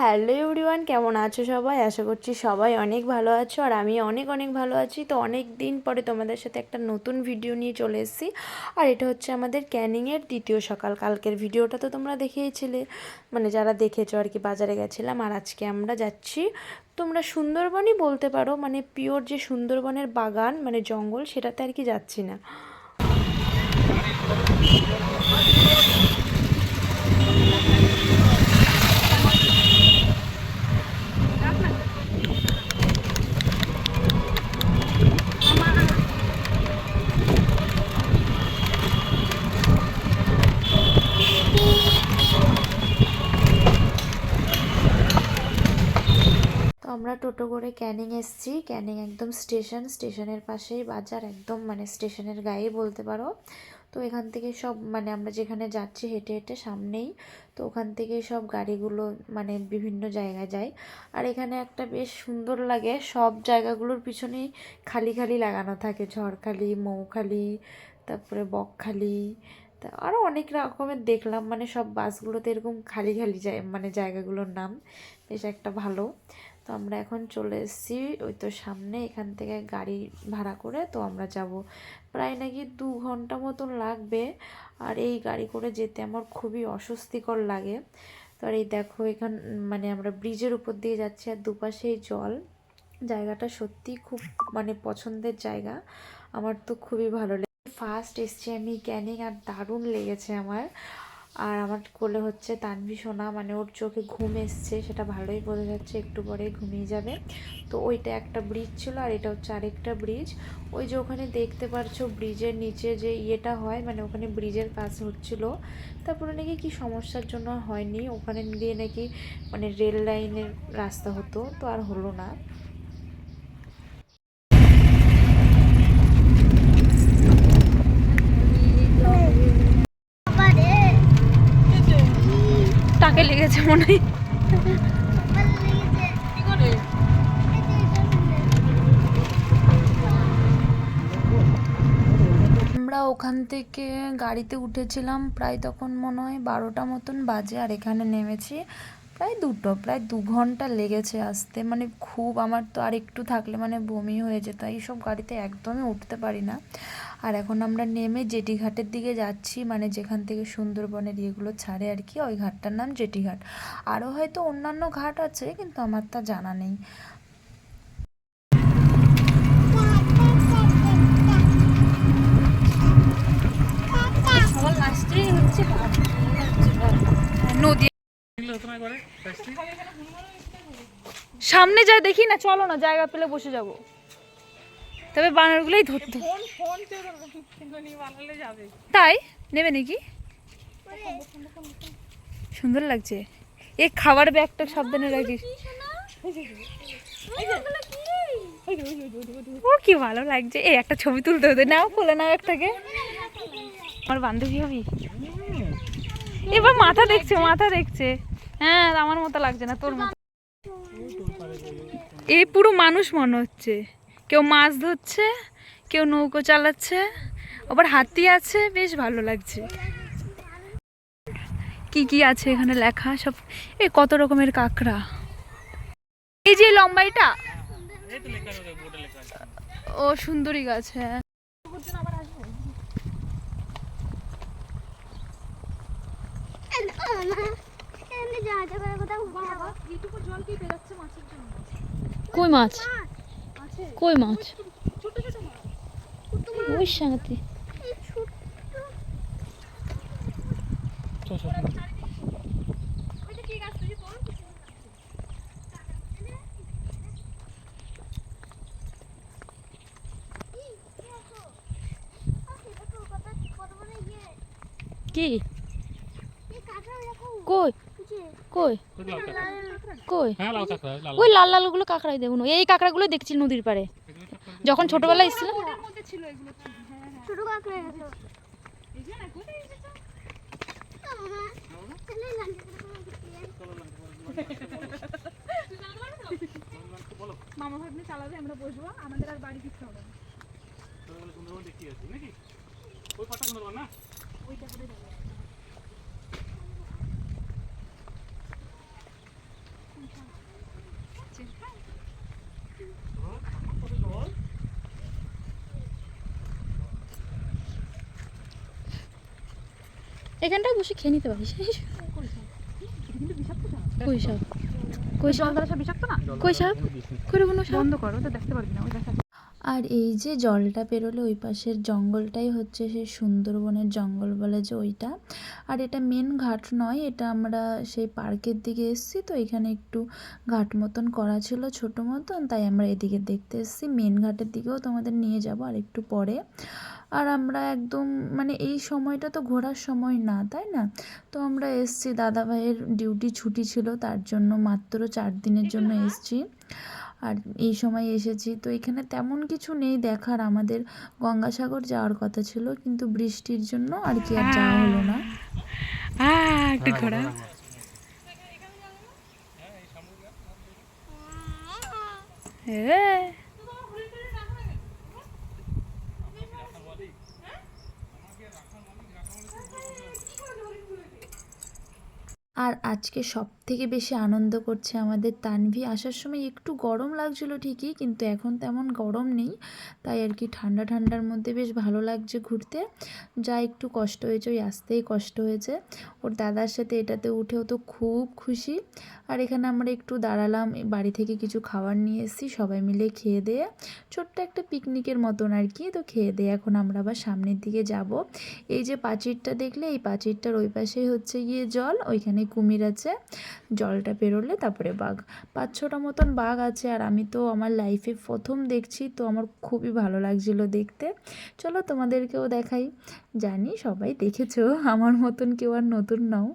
Hello everyone কেমন আছো সবাই? আশা করছি সবাই অনেক ভালো আছো আর আমি অনেক অনেক ভালো আছি। তো অনেক দিন পরে তোমাদের সাথে একটা নতুন ভিডিও নিয়ে চলে এসেছি। আর এটা হচ্ছে আমাদের ক্যানিংয়ের দ্বিতীয় সকাল। কালকের ভিডিওটা তো তোমরা দেখেইছিলে। মানে যারা দেখেছ আর কি, বাজারে গেছিলাম আর আজকে আমরা যাচ্ছি। তোমরা সুন্দরবনই বলতে পারো মানে পিওর যে সুন্দরবনের বাগান মানে জঙ্গল, সেটাতে আর কি যাচ্ছি না। টোটো করে ক্যানিং এসেছি। ক্যানিং একদম স্টেশন, স্টেশনের পাশেই বাজার, একদম মানে স্টেশনের গায়েই বলতে পারো। তো এখান থেকে সব মানে আমরা যেখানে যাচ্ছি হেঁটে হেঁটে সামনেই, তো ওখান থেকে সব গাড়িগুলো মানে বিভিন্ন জায়গায় যায়। আর এখানে একটা বেশ সুন্দর লাগে, সব জায়গাগুলোর পিছনেই খালি খালি লাগানো থাকে। ঝড়খালি, মৌখালি, তারপরে বকখালি, তা আরও অনেক রকমের দেখলাম। মানে সব বাসগুলোতে এরকম খালি খালি যায় মানে জায়গাগুলোর নাম বেশ একটা ভালো। তো আমরা এখন চলে এসেছি ওই তো সামনে এখান থেকে গাড়ি ভাড়া করে, তো আমরা যাব। প্রায় নাকি দু ঘণ্টা মতন লাগবে। আর এই গাড়ি করে যেতে আমার খুবই অস্বস্তিকর লাগে। তো আর এই দেখো এখান মানে আমরা ব্রিজের উপর দিয়ে যাচ্ছি আর দুপাশেই জল। জায়গাটা সত্যি খুব মানে পছন্দের জায়গা। আমার তো খুবই ভালো লাগে ফার্স্ট এসছি আমি ক্যানিং আর দারুণ লেগেছে আমার। আর আমার কোলে হচ্ছে তানভি সোনা মানে ওর চোখে ঘুম এসছে, সেটা ভালোই বোঝা যাচ্ছে, একটু পরে ঘুমিয়ে যাবে। তো ওইটা একটা ব্রিজ ছিল আর এটা হচ্ছে আরেকটা ব্রিজ। ওই যে ওখানে দেখতে পারছ ব্রিজের নিচে যে ইয়েটা হয় মানে ওখানে ব্রিজের কাজ হচ্ছিল। তারপরে নাকি কি সমস্যার জন্য হয়নি, ওখানে দিয়ে নাকি মানে রেল লাইনের রাস্তা হতো, তো আর হলো না। টাকে লেগেছে মনে হয়। আমরা ওখান থেকে গাড়িতে উঠেছিলাম, প্রায় তখন মনে হয় বারোটা মতন বাজে, আর এখানে নেমেছি। প্রায় দুটো প্রায় দু ঘণ্টা লেগেছে আসতে। মানে খুব আমার তো আর একটু থাকলে মানে বমি হয়ে যেত এইসব গাড়িতে একদমই উঠতে পারি না। আর এখন আমরা নেমে জেটি ঘাটের দিকে যাচ্ছি মানে যেখান থেকে সুন্দরবনের ইয়েগুলো ছাড়ে আর কি ওই ঘাটটার নাম জেটি ঘাট আরও হয়তো অন্যান্য ঘাট আছে কিন্তু আমার তা জানা নেই। নদী সামনে যা দেখি না চলো না জায়গা পেলে বসে যাব। তবে বানরগুলোই ধরতে। তাই? নেবে নাকি? সুন্দর লাগছে। এ খাবার ব্যাগটা সাবধানে রাখিস। ও কি ভালো লাগছে। এই একটা ছবি তুলতে হতে। নাও খুলে নাও একটাকে। আমার বান্ধবী। হবি এবার মাথা দেখছে মাথা দেখছে। হ্যাঁ আমার মতো লাগছে না তোর মতো। এই পুরো মানুষ মনে হচ্ছে। কেউ মাছ ধরছে কেউ নৌকো চালাচ্ছে আবার হাতি আছে বেশ ভালো লাগছে। কি কি আছে এখানে লেখা সব এ কত রকমের কাঁকড়া। এই যে লম্বাইটা? ও সুন্দরী গাছ হ্যাঁ। কই মাছ কই মাছ ওই সাথে কি কই কই? কই? হ্যাঁ ওই লাল লালগুলো কাঁকড়াই দেখুন। এই কাঁকড়াগুলো দেখছি নদীর পাড়ে। যখন ছোটবেলায় এসেছিলাম ছোট কাঁকড়া গেছে মামা ভাগ্নে চালাবে আমরা বসবো। আমাদের আর বাড়ি হবে না। ওই পাটা সুন্দরবন না ওইটা করে যাবে এখানটায় বসে খেয়ে নিতে পারিস। কিন্তু কই সব? কই সব? বিষাক্ত না? কই সব? করে কোনো বন্ধ করো তো দেখতে পারবি না ওই দেখা আর এই যে জলটা পেরোলে ওই পাশের জঙ্গলটাই হচ্ছে সেই সুন্দরবনের জঙ্গল বলে যে ওইটা। আর এটা মেন ঘাট নয়, এটা আমরা সেই পার্কের দিকে এসেছি তো এখানে একটু ঘাট মতন করা ছিল, ছোটো মতন, তাই আমরা এদিকে দেখতে এসেছি। মেন ঘাটের দিকেও তোমাদের নিয়ে যাব আর একটু পরে। আর আমরা একদম মানে এই সময়টা তো ঘোরার সময় না, তাই না? তো আমরা এসছি দাদা ভাইয়ের ডিউটি ছুটি ছিল, তার জন্য মাত্র চার দিনের জন্য এসছি। আর এই সময় এসেছি, তো এখানে তেমন কিছু নেই দেখার, আমাদের গঙ্গাসাগর যাওয়ার কথা ছিল, কিন্তু বৃষ্টির জন্য আর কি আর যাওয়া হলো না। একটু ঘোড়া? আর আজকে সব থেকে বেশি আনন্দ করছে আমাদের তানভি। আসার সময় একটু গরম লাগছিল ঠিকই, কিন্তু এখন তেমন গরম নেই। তাই আর কি ঠান্ডা ঠান্ডার মধ্যে বেশ ভালো লাগছে ঘুরতে। যা একটু কষ্ট হয়েছে, ওই আসতেই কষ্ট হয়েছে। ওর দাদার সাথে এটাতে উঠেও তো খুব খুশি। আর এখানে আমরা একটু দাঁড়ালাম বাড়ি থেকে কিছু খাবার নিয়ে এসেছি, সবাই মিলে খেয়ে দিয়ে। ছোট্ট একটা পিকনিকের মতন আর কি, তো খেয়ে দিয়ে এখন আমরা আবার সামনের দিকে যাব। এই যে প্রাচীরটা দেখলে, এই প্রাচীরটার ওই পাশেই হচ্ছে গিয়ে জল, ওইখানে কুমির আছে। জলটা পেরোলে তারপরে বাঘ। পাঁচ ছটা মতন বাঘ আছে আর আমি তো আমার লাইফে প্রথম দেখছি, তো আমার খুবই ভালো লাগছিল দেখতে। চলো তোমাদেরকেও দেখাই। জানি সবাই দেখেছ, আমার মতন কেউ আর নতুন নাও।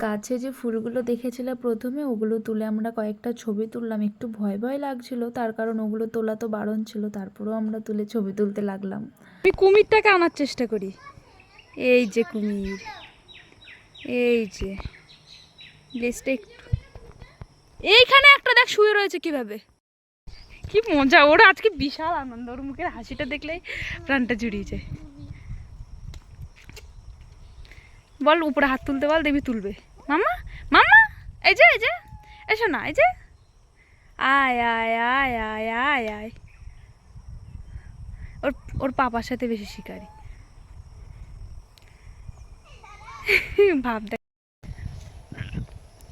গাছে যে ফুলগুলো দেখেছিলাম প্রথমে, ওগুলো তুলে আমরা কয়েকটা ছবি তুললাম। একটু ভয় ভয় লাগছিল, তার কারণ ওগুলো তোলা তো বারণ ছিল, তারপরেও আমরা তুলে ছবি তুলতে লাগলাম। আমি কুমিরটাকে আনার চেষ্টা করি। এই যে কুমির, এই যে একটু। এইখানে একটা দেখ, শুয়ে রয়েছে কীভাবে। কি মজা, ওরা আজকে বিশাল আনন্দ, ওর মুখের হাসিটা দেখলেই প্রাণটা জুড়িয়ে যায়। বল, উপরে হাত তুলতে বল, দেবী তুলবে। মামা মামা, এই যে এই যে, এসো না, এই যে। আয় আয় আয় আয় আয় আয়। ওর ওর পাপার সাথে বেশি শিকারি। ভাব দেখ।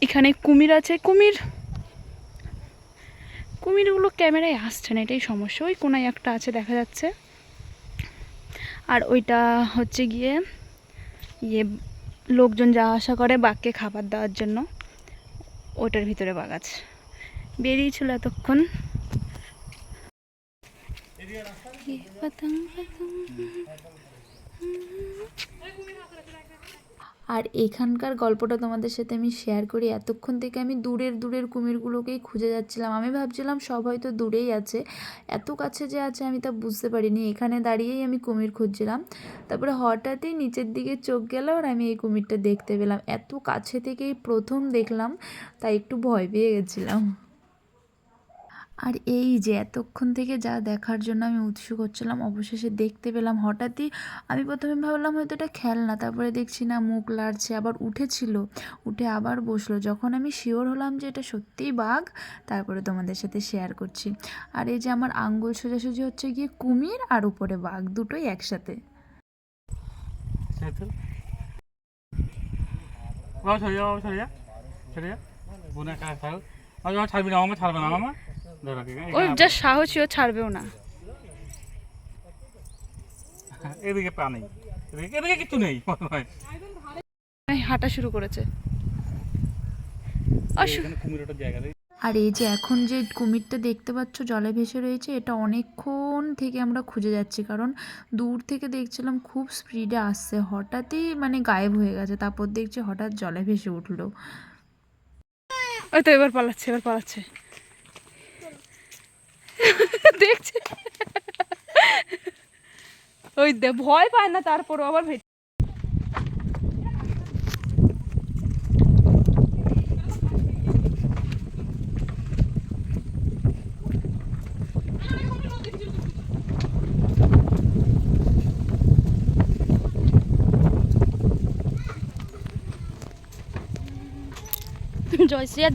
এখানে কুমির আছে, কুমির। কুমিরগুলো ক্যামেরায় আসছে না, এটাই সমস্যা। ওই কোনায় একটা আছে, দেখা যাচ্ছে। আর ওইটা হচ্ছে গিয়ে ইয়ে লোকজন যাওয়া আসা করে বাঘকে খাবার দেওয়ার জন্য, ওটার ভিতরে বাঘ আছে। বেরিয়েছিল এতক্ষণ। পতঙ্গ পাতাং আর এখানকার গল্পটা তোমাদের সাথে আমি শেয়ার করি। এতক্ষণ থেকে আমি দূরের দূরের কুমিরগুলোকেই খুঁজে যাচ্ছিলাম। আমি ভাবছিলাম সব হয়তো দূরেই আছে। এত কাছে যে আছে আমি তা বুঝতে পারিনি। এখানে দাঁড়িয়েই আমি কুমির খুঁজছিলাম। তারপরে হঠাৎই নিচের দিকে চোখ গেল আর আমি এই কুমিরটা দেখতে পেলাম। এত কাছে থেকেই প্রথম দেখলাম তাই একটু ভয় পেয়ে গেছিলাম। আর এই যে এতক্ষণ থেকে যা দেখার জন্য আমি উৎসুক হচ্ছিলাম, অবশেষে দেখতে পেলাম হঠাৎই আমি প্রথমে ভাবলাম হয়তো এটা খেলনা, তারপরে দেখছি না মুখ লাড়ছে, আবার উঠেছিল, উঠে আবার বসল। যখন আমি শিওর হলাম যে এটা সত্যিই বাঘ, তারপরে তোমাদের সাথে শেয়ার করছি। আর এই যে আমার আঙ্গুল সোজাসুজি হচ্ছে গিয়ে কুমির আর উপরে বাঘ, দুটোই একসাথে। আমার ছাড়বি না আমার ছাড়বে না মামা ধরো ওর যা সাহসী ও ছাড়বেও না। এদিকে পা নেই। এদিকে এদিকে কিছু নেই হয়। হাঁটা শুরু করেছে। আর এই যে এখন যে কুমিরটা দেখতে পাচ্ছ জলে ভেসে রয়েছে এটা অনেকক্ষণ থেকে আমরা খুঁজে যাচ্ছি। কারণ দূর থেকে দেখছিলাম খুব স্পিডে আসছে। হঠাৎই মানে গায়েব হয়ে গেছে। তারপর দেখছি হঠাৎ জলে ভেসে উঠল। ওই তো এবার পালাচ্ছে এবার পালাচ্ছে। দেখছে। ওই ভয় পায় না তারপরও আবার ভেটে জয়শ্রী আর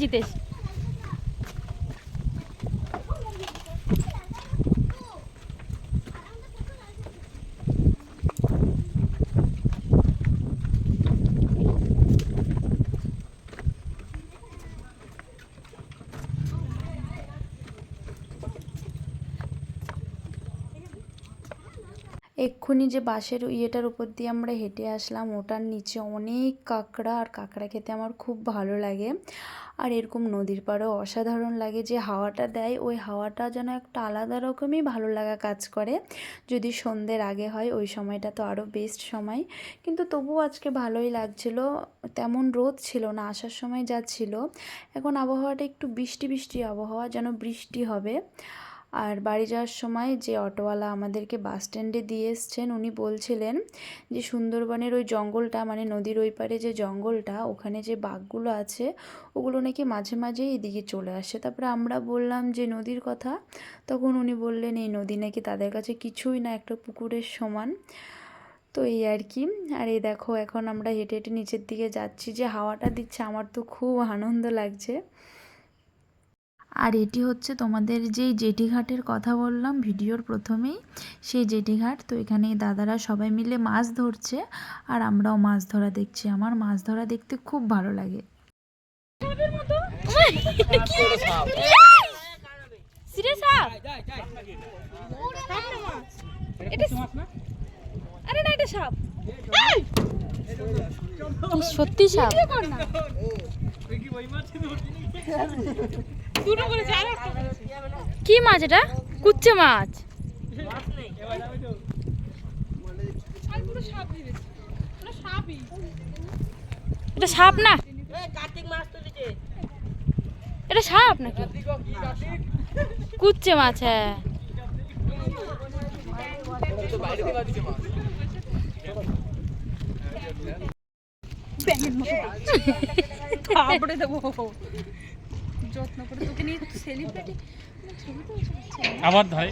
এক্ষুনি যে বাসের ইয়েটার উপর দিয়ে আমরা হেঁটে আসলাম, ওটার নিচে অনেক কাঁকড়া আর কাঁকড়া খেতে আমার খুব ভালো লাগে। আর এরকম নদীর পাড়েও অসাধারণ লাগে যে হাওয়াটা দেয়, ওই হাওয়াটা যেন একটা আলাদা রকমই ভালো লাগা কাজ করে। যদি সন্ধ্যের আগে হয়, ওই সময়টা তো আরও বেস্ট সময়। কিন্তু তবুও আজকে ভালোই লাগছিল, তেমন রোদ ছিল না, আসার সময় যা ছিল। এখন আবহাওয়াটা একটু বৃষ্টি বৃষ্টি আবহাওয়া, যেন বৃষ্টি হবে। আর বাড়ি যাওয়ার সময় যে অটোওয়ালা আমাদেরকে বাস স্ট্যান্ডে দিয়ে এসছেন, উনি বলছিলেন যে সুন্দরবনের ওই জঙ্গলটা মানে নদীর ওই পারে যে জঙ্গলটা, ওখানে যে বাঘগুলো আছে, ওগুলো নাকি মাঝে মাঝেই এদিকে চলে আসে। তারপরে আমরা বললাম যে নদীর কথা, তখন উনি বললেন, এই নদী নাকি তাদের কাছে কিছুই না, একটা পুকুরের সমান। তো এই আর কি। আর এই দেখো, এখন আমরা হেঁটে হেঁটে নিচের দিকে যাচ্ছি, যে হাওয়াটা দিচ্ছে, আমার তো খুব আনন্দ লাগছে। আর এটি হচ্ছে তোমাদের যেই জেটিঘাটের কথা বললাম ভিডিওর প্রথমেই সেই জেটিঘাট তো এখানে দাদারা সবাই মিলে মাছ ধরছে আর আমরাও মাছ ধরা দেখছি। আমার মাছ ধরা দেখতে খুব ভালো লাগে। সিরিয়াস সাপ এটা আরে না এটা সাপ। সত্যি সাপ? কি মাছ এটা? কুচ্ছে মাছ। এটা সাপ না? এটা সাপ নাকি? কুচ্ছে মাছ হ্যাঁ। তারপরে দেবো যত্ন করে তোকে নিয়ে সেলিব্রিটি আবার ধরে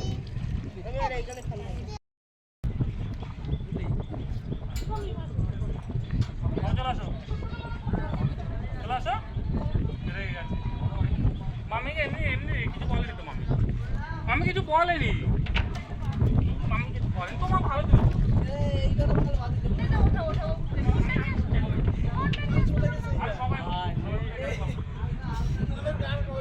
চলে আসো চলে আসো রেগে মামিকে এমনি এমনি কিছু বলেনি তো মামি মামি কিছু বলেনি মামি কিছু বলেনি তোমার ভালো তো আর সবাই চলে আসো চলে আসো চলে আসো আর ভেতরে ভেতরে আহা হা হা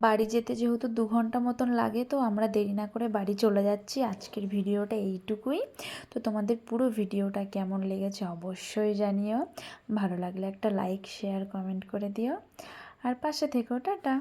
বাড়ি যেতে যেহেতু দু ঘণ্টা মতন লাগে, তো আমরা দেরি না করে বাড়ি চলে যাচ্ছি। আজকের ভিডিওটা এইটুকুই। তো তোমাদের পুরো ভিডিওটা কেমন লেগেছে অবশ্যই জানিও। ভালো লাগলে একটা লাইক শেয়ার কমেন্ট করে দিও। আর পাশে থেকেও টাটা।